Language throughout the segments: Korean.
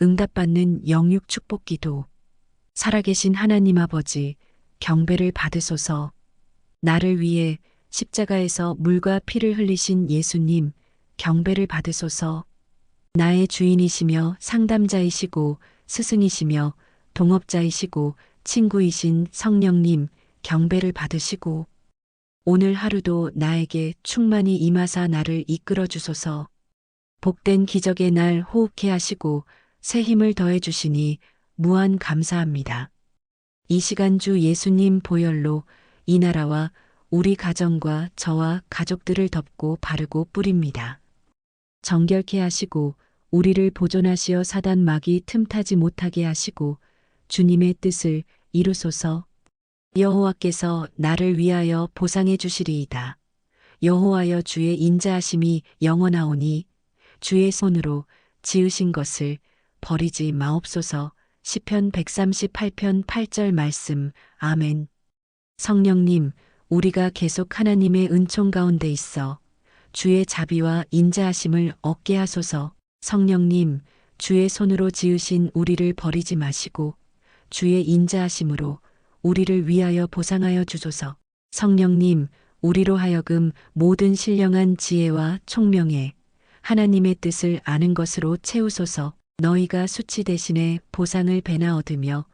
응답받는 영육 축복 기도. 살아계신 하나님 아버지, 경배를 받으소서. 나를 위해 십자가에서 물과 피를 흘리신 예수님, 경배를 받으소서. 나의 주인이시며 상담자이시고 스승이시며 동업자이시고 친구이신 성령님, 경배를 받으시고 오늘 하루도 나에게 충만히 임하사 나를 이끌어 주소서. 복된 기적의 날 호흡케 하시고 새 힘을 더해 주시니 무한 감사합니다. 이 시간 주 예수님 보혈로 이 나라와 우리 가정과 저와 가족들을 덮고 바르고 뿌립니다. 정결케 하시고 우리를 보존하시어 사단 막이 틈타지 못하게 하시고 주님의 뜻을 이루소서 여호와께서 나를 위하여 보상해 주시리이다. 여호와여 주의 인자하심이 영원하오니 주의 손으로 지으신 것을 버리지 마옵소서. 시편 138편 8절 말씀. 아멘. 성령님, 우리가 계속 하나님의 은총 가운데 있어 주의 자비와 인자하심을 얻게 하소서. 성령님, 주의 손으로 지으신 우리를 버리지 마시고 주의 인자하심으로 우리를 위하여 보상하여 주소서. 성령님, 우리로 하여금 모든 신령한 지혜와 총명에 하나님의 뜻을 아는 것으로 채우소서. 너희가 수치 대신에 보상을 배나 얻으며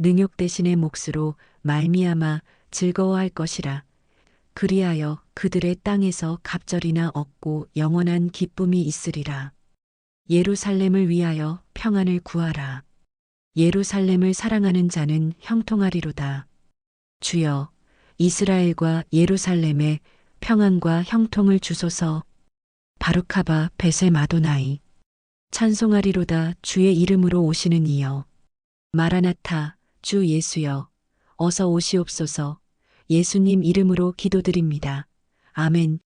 능욕 대신의 몫으로 말미암아 즐거워할 것이라. 그리하여 그들의 땅에서 갑절이나 얻고 영원한 기쁨이 있으리라. 예루살렘을 위하여 평안을 구하라. 예루살렘을 사랑하는 자는 형통하리로다. 주여, 이스라엘과 예루살렘에 평안과 형통을 주소서. 바루카바 베세 마도나이. 찬송하리로다 주의 이름으로 오시는 이여. 마라나타, 주 예수여. 어서 오시옵소서. 예수님 이름으로 기도드립니다. 아멘.